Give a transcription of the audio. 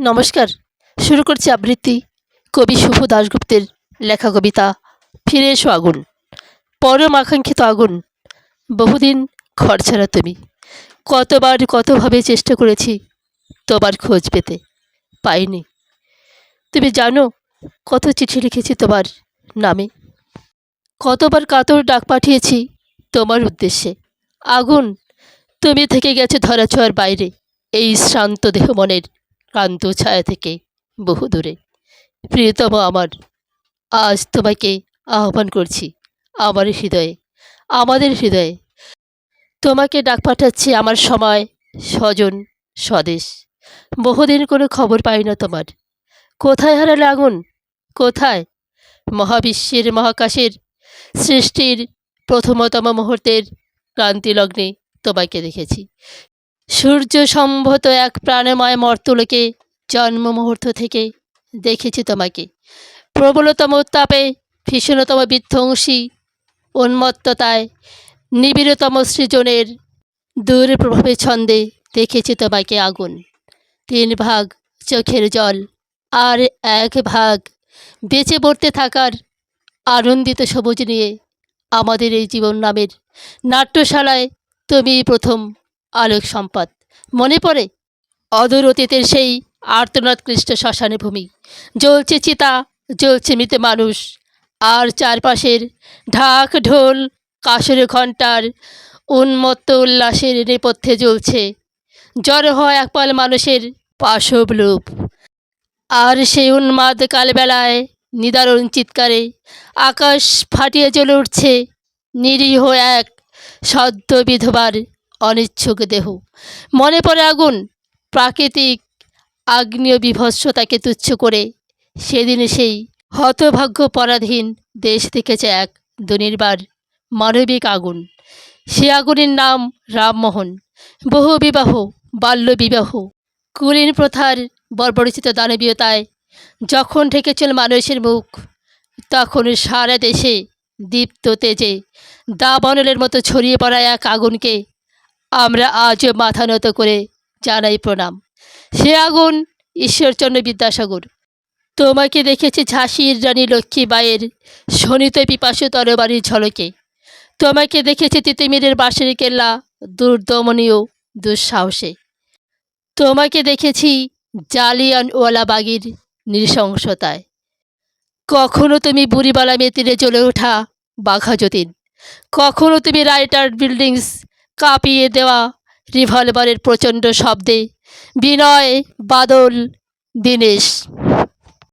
নমস্কার। শুরু করছি আবৃত্তি। কবি শুভ দাশগুপ্তের লেখা কবিতা। ফিরে এসো আগুন। পরম আকাঙ্ক্ষিত আগুন। বহুদিন ঘর ছাড়া তুমি। কতবার কতভাবে চেষ্টা করেছি, তোমার খোঁজ পেতে পাইনি। তুমি জানো, কত চিঠি লিখেছি তোমার নামে। কতবার কাতর ডাক পাঠিয়েছি তোমার উদ্দেশ্যে। আগুন, তুমি থেকে গেছো ধরাছোঁয়ার বাইরে। এই শ্রান্ত দেহ মনের ক্লান্ত ছায়া থেকে বহু দূরে। প্রিয়তম আমার, আজ তোমাকে আহ্বান করছি আমার হৃদয়ে, আমাদের হৃদয়ে। তোমাকে ডাক পাঠাচ্ছি আমার সময়, স্বজন, স্বদেশ। বহুদিন কোনো খবর পাই না তোমার। কোথায় হারালে আগুন কোথায়? মহাবিশ্বের মহাকাশের সৃষ্টির প্রথমতম মুহূর্তের ক্রান্তি লগ্নে তোমাকে দেখেছি। সূর্য সম্ভত এক প্রাণময় মর্তলোকে জন্ম মুহূর্ত থেকে দেখেছি তোমাকে। প্রবলতম উত্তাপে, ভীষণতম বিধ্বংসী উন্মত্ততায়, নিবিড়তম সৃজনের দূর প্রভাবে ছন্দে দেখেছি তোমাকে আগুন। তিন ভাগ চোখের জল আর এক ভাগ বেঁচে পড়তে থাকার আনন্দিত সবুজ নিয়ে আমাদের এই জীবন নামের নাট্যশালায় তুমি প্রথম আলোক সম্পদ। মনে পড়ে? অদূর অতীতের সেই আর্তনাদ ক্লিষ্ট শ্মশানে ভূমি। জ্বলছে চিতা, জ্বলছে মৃত মানুষ। আর চারপাশের ঢাক ঢোল কাসর ঘণ্টার উন্মত্ত উল্লাসের নেপথ্যে জ্বলছে। জড় হয় একপাল মানুষের পাশব লোপ আর সেই উন্মাদ কালবেলায় নিদারুণ চিৎকারে আকাশ ফাটিয়ে জ্বলে উঠছে। নিরীহ এক সদ্য বিধবার অনিচ্ছুক দেহ। মনে পড়ে আগুন, প্রাকৃতিক আগ্নেয় বিভৎসতাকে তুচ্ছ করে। সেদিন সেই হতভাগ্য পরাধীন দেশ দেখেছে এক দুনির্বার মানবিক আগুন। সে আগুনের নাম রামমোহন। বহু বিবাহ বাল্যবিবাহ কুলীন প্রথার বর্বরচিত দানবীয়তায় যখন ঢেকেছিল মানুষের মুখ, তখন সারা দেশে দীপ্ত তেজে দাবানলের মতো ছড়িয়ে পড়া এক আগুনকে আমরা আজও মাথা নত করে জানাই প্রণাম। সে আগুন, ঈশ্বরচন্দ্র বিদ্যাসাগর, তোমাকে দেখেছি ঝাঁসির রানী লক্ষ্মীবাইয়ের শোনিত পিপাসু তরবারির ঝলকে। তোমাকে দেখেছি তিতিমিরের বাঁশের কেল্লা দুর্দমনীয়, দুঃসাহসে। তোমাকে দেখেছি জালিয়ানওয়ালাবাগির নৃশংসতায়। কখনো তুমি বুড়িবালা মেতিরে জ্বলে ওঠা বাঘা যতীন। কখনো তুমি রাইটার বিল্ডিংস কাঁপিয়ে দেওয়া রিভলভারের প্রচণ্ড শব্দে বিনয় বাদল দীনেশ।